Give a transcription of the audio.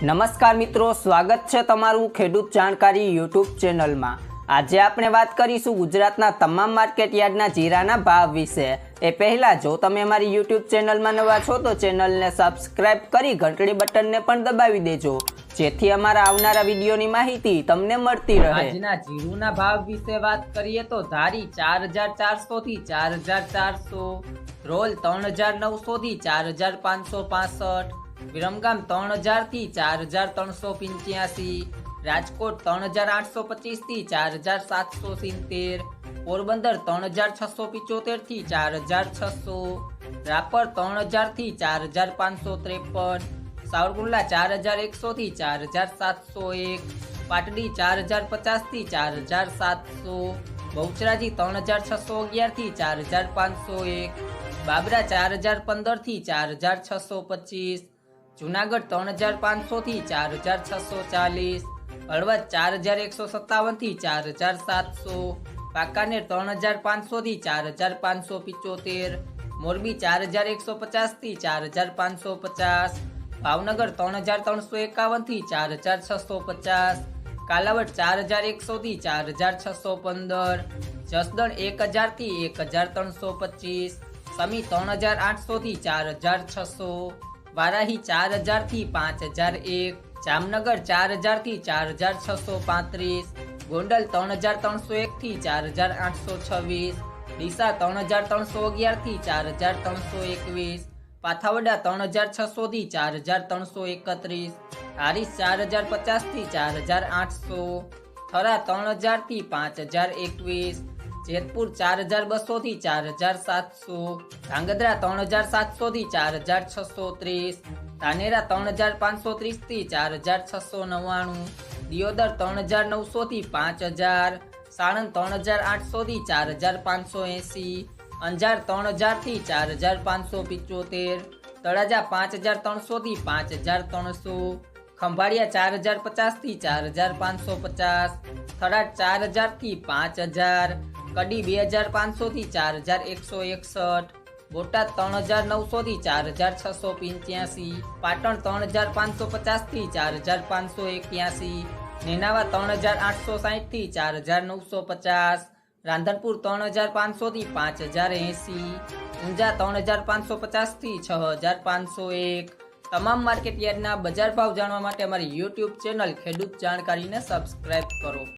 નમસ્કાર મિત્રો, સ્વાગત છે તમારું ખેડૂત જાણકારી યુટ્યુબ ચેનલમાં. આજે આપણે વાત કરીશું ગુજરાતના તમામ માર્કેટ યાર્ડના જીરાના ભાવ વિશે. એ પહેલાં, જો તમે અમારી યુટ્યુબ ચેનલમાં નવા છો, તો ચેનલને સબસ્ક્રાઇબ કરી ઘંટડી બટનને પણ દબાવી દેજો, જેથી અમારા આવનારા વિડીયોની માહિતી તમને મળતી રહે. આજના જીરુના ભાવ વિશે વાત કરીએ તો ધારી ચાર હજાર ચારસો થી ચાર હજાર ચારસો, રોલ ત્રણ હજાર નવસો થી ચાર હજાર પાંચસો પાસઠ વિરમગામ ત્રણ હજારથી ચાર હજાર ત્રણસો પંચ્યાસી રાજકોટ ત્રણ હજાર આઠસો પચીસથી ચાર હજાર સાતસો સિત્તેર પોરબંદર ત્રણ હજાર છસો પિચોતેરથી ચાર હજાર છસો રાપર ત્રણ હજારથી ચાર હજાર પાંચસો ત્રેપન સાવરકુંડલા ચાર હજાર એકસો થી ચાર હજાર સાતસો એક પાટડી ચાર હજાર પચાસથી ચાર હજાર સાતસો બહુચરાજી ત્રણ હજાર છસો અગિયારથી ચાર હજાર પાંચસો એક બાબરા ચાર હજાર પંદરથી ચાર હજાર છસો પચીસ જુનાગઢ ત્રણ હજાર પાંચસો થી ચાર હજાર છસો ચાલીસ હળવદ ચાર હજાર એકસો સત્તાવનથી ચાર હજાર સાતસો કાકાનેર ત્રણ હજાર પાંચસો થી ચાર હજાર પાંચસો પિચોતેર મોરબી ચાર હજાર એકસો પચાસથી ચાર હજાર પાંચસો પચાસ ભાવનગર ત્રણ હજાર ત્રણસો એકાવનથી ચાર હજાર છસો પચાસ કાલાવડ ચાર હજાર એકસો થી ચાર હજાર છસો પંદર જસદણ એક હજારથી એક હજાર ત્રણસો પચીસ સમી ત્રણ હજાર આઠસો થી ચાર હજાર છસો વારાહી ચાર હજારથી પાંચ હજાર એક, જામનગર ચાર હજારથી ચાર હજાર છસો પાંત્રીસ, ગોંડલ ત્રણ હજાર ત્રણસો એક થી ચાર હજાર આઠસો છવ્વીસ, ડીસા ત્રણ હજાર ત્રણસો અગિયારથી ચાર હજાર ત્રણસો એકવીસ, પાથાવડા ત્રણ હજાર છસો થી ચાર હજાર ત્રણસો એકત્રીસ, હારીસ ચાર હજાર પચાસથી ચાર હજાર આઠસો, થરા ત્રણ હજારથી પાંચ હજાર એકવીસ જેતપુર ચાર હજાર બસો થી ચાર હજાર સાતસો, ધાંગધ્રા ત્રણ હજાર સાતસો થી ચાર હજાર છસો ત્રીસ, ધાનેરા ત્રણ હજાર પાંચસો ત્રીસથી ચાર હજાર છસો નવ્વાણું, દિયોદર ત્રણ હજાર નવસો થી પાંચ હજાર, સાણંદ ત્રણ હજાર આઠસો થી ચાર હજાર પાંચસો એંસી, અંજાર ત્રણ હજારથી ચાર હજાર પાંચસો પિચોતેર, તળાજા પાંચ હજાર ત્રણસો થી પાંચ હજાર ત્રણસો, ખંભાળિયા ચાર હજાર પચાસથી ચાર હજાર પાંચસો પચાસ, થરાદ ચાર હજારથી પાંચ હજાર કડી બે હજાર પાંચસો થી ચાર હજાર એકસો એકસઠ, બોટાદ ત્રણ હજાર નવસો થી ચાર હજાર છસો પંચ્યાસી, પાટણ ત્રણ હજાર પાંચસો પચાસથી ચાર હજાર પાંચસો એક્યાસી, નેનાવા ત્રણ હજાર આઠસો સાહીઠથી ચાર હજાર નવસો પચાસ, રાંધનપુર ત્રણ હજાર પાંચસો થી પાંચ હજાર એંસી, ઊંઝા ત્રણ હજાર પાંચસો પચાસથી છ હજાર પાંચસો એક. તમામ માર્કેટ યાર્ડના બજાર ભાવ જાણવા માટે અમારી યુટ્યુબ ચેનલ ખેડૂત જાણકારીને સબસ્ક્રાઇબ કરો.